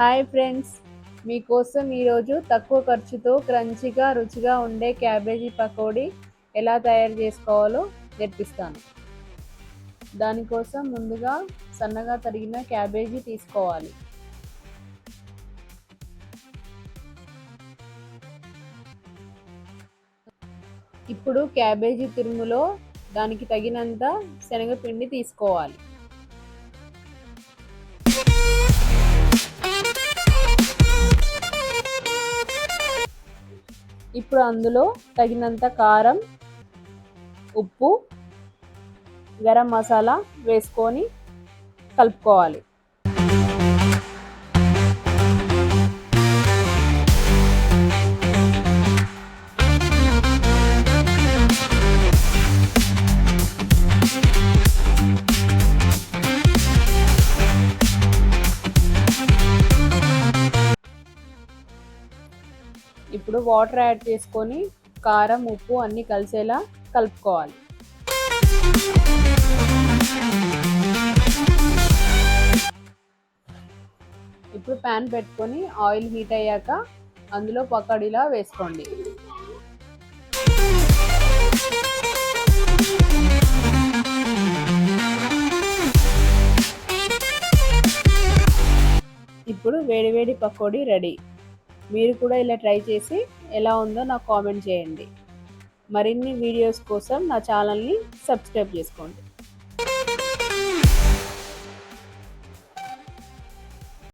Hi friends మీకోసం ఈరోజు తక్కువ ఖర్చుతో క్రంచిగా రుచిగా ఉండే క్యాబేజీ పకోడీ ఎలా తయారు చేసుకోవాలో నేర్పిస్తాను. దానికోసం ముందుగా సన్నగా తరిగిన క్యాబేజీ తీసుకోవాలి. ఇప్పుడు క్యాబేజీ తురుములో దానికి తగినంత శనగపిండి తీసుకోవాలి. ఇప్పుడు అందులో తగినంత కారం ఉప్పు గరం మసాలా వేసుకొని కలుపుకోవాలి. ఇప్పుడు వాటర్ యాడ్ చేసుకొని కారం ఉప్పు అన్నీ కలిసేలా కలుపుకోవాలి. ఇప్పుడు ప్యాన్ పెట్టుకొని ఆయిల్ హీట్ అయ్యాక అందులో పకోడీలా వేసుకోండి. ఇప్పుడు వేడివేడి పకోడీ రెడీ. మీరు కూడా ఇలా ట్రై చేసి ఎలా ఉందో నాకు కామెంట్ చేయండి. మరిన్ని వీడియోస్ కోసం నా ఛానల్ని సబ్స్క్రైబ్ చేసుకోండి.